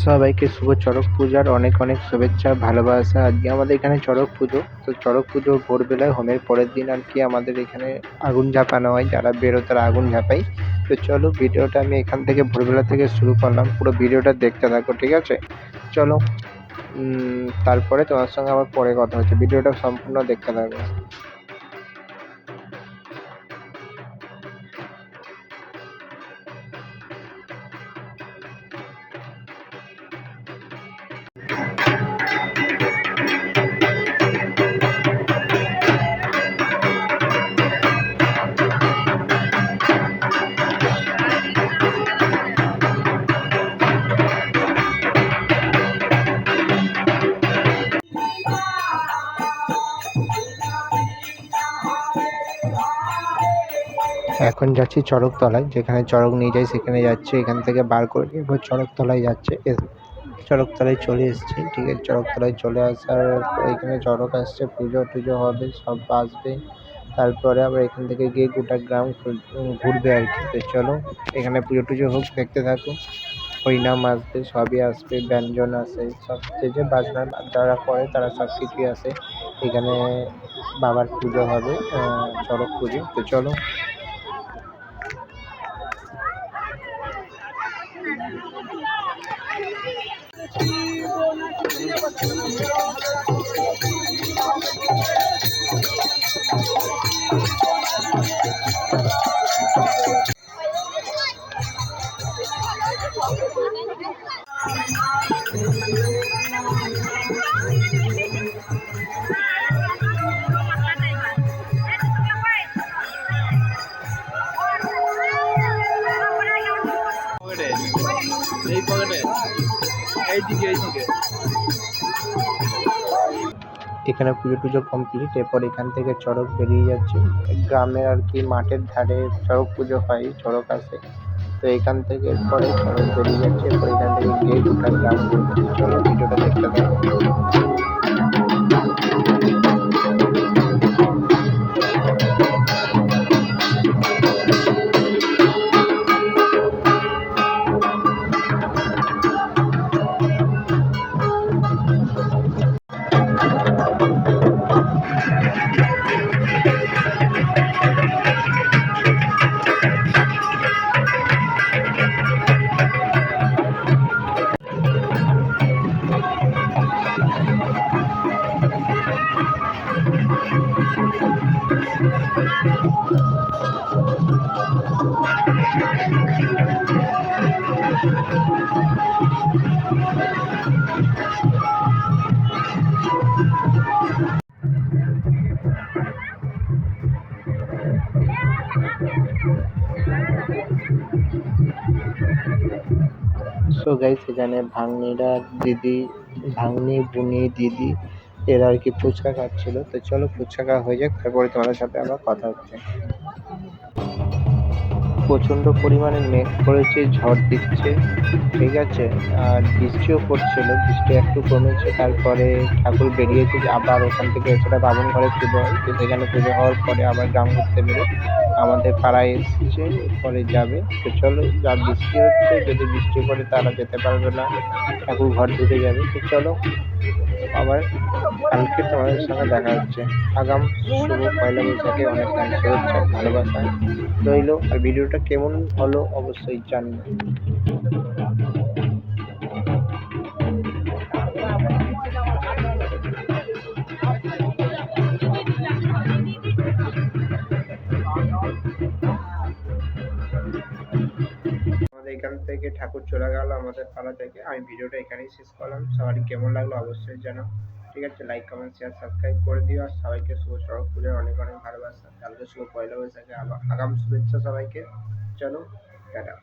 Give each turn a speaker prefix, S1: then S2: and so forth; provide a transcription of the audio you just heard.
S1: সবাইকে শুভ চড়ক পূজার অনেক অনেক শুভেচ্ছা, ভালোবাসা। আজকে আমাদের এখানে চড়ক পুজো। তো চড়ক পুজো ভোরবেলায়, হোমের পরের দিন আর কি আমাদের এখানে আগুন ঝাঁপানো হয়, যারা বেরো তারা আগুন ঝাঁপাই তো চলো ভিডিওটা আমি এখান থেকে ভোরবেলা থেকে শুরু করলাম, পুরো ভিডিওটা দেখতে থাকো, ঠিক আছে? চলো তারপরে তোমার সঙ্গে আবার পরে কথা হচ্ছে, ভিডিওটা সম্পূর্ণ দেখতে থাকো। এখন যাচ্ছি চড়ক তলায় যেখানে চড়ক নিয়ে যায় সেখানে যাচ্ছে, এখান থেকে বার করে এবার চড়ক তলায় যাচ্ছে। এ- চড়ক তলায় চলে এসেছি, ঠিক আছে চড়ক তলায় চলে আসার এখানে চড়ক আসছে, পুজো টুজো হবে, সব আসবে তারপরে আবার এখান থেকে গিয়ে গোটা গ্রাম ঘুরবে আর কি। তো চলো, এখানে পুজো টুজো হোক, দেখতে থাকো। হরিনাম আসবে, সবই আসবে, ব্যঞ্জন আসে, সব যে যে বাজনা যারা করে তারা সব কিছুই আসে। এখানে বাবার পুজো হবে চড়ক পুজো। তো চলো
S2: এই পকেটে এইদিকে এইদিকে
S1: এখানে পুজো টুজো কমপ্লিট এরপর এখান থেকে চড়ক বেরিয়ে যাচ্ছে। গ্রামের আর কি মাঠের ধারে চড়ক পুজো হয়, চড়ক আসে। তো এখান থেকে এরপরে চড়ক বেরিয়ে যাচ্ছে, এরপর এখান থেকে গেট ঘুরবে। চলো ভিডিওটা দেখতে থাকো। সো গাইস এখানে ভাগ্নিরা, দিদি, ভাগ্নি, বুনি, দিদি, এরা আর কি ফুচকা খাচ্ছিল। তো চলো ফুচকা খাওয়া হয়ে যাক, তারপরে তোমাদের সাথে আবার কথা হচ্ছে। প্রচণ্ড পরিমাণে মেঘ করেছে, ঝড় দিচ্ছে। ঠিক আছে? আর বৃষ্টিও পড়ছিল, বৃষ্টি একটু কমেছে, তারপরে ঠাকুর বেরিয়েছে আবার ওখান থেকে এছাড়া বামুন ঘরে পুজো হয়, তো সেখানে পুজো হওয়ার পরে আবার গ্রাম ঘুরতে বেরো আমাদের পাড়ায় এসেছে, পরে যাবে। তো চলো, যা বৃষ্টি হচ্ছে, যদি বৃষ্টি পড়ে তারা যেতে পারবে না। ঠাকুর ঘর ঢুকে যাবে। তো চলো আবার কালকে তোমাদের সঙ্গে দেখা হচ্ছে। আগাম শুভ পয়লা বৈশাখে অনেক অনেক শুভেচ্ছা ভালোবাসা। রইল, আর ভিডিওটা কেমন হলো অবশ্যই জানিও। এখান থেকে ঠাকুর চলে গেল আমাদের পাড়া থেকে। আমি ভিডিওটা এখানেই শেষ করলাম। সবার কেমন লাগল অবশ্যই জানাও। ঠিক আছে লাইক কমেন্ট শেয়ার সাবস্ক্রাইব করে দিও। আর সবাইকে শুভ সড়ক পুজোর অনেক অনেক ভালোবাসা। কালকে শুভ পয়লা বৈশাখে আগাম শুভেচ্ছা সবাইকে। চলো, টাটা।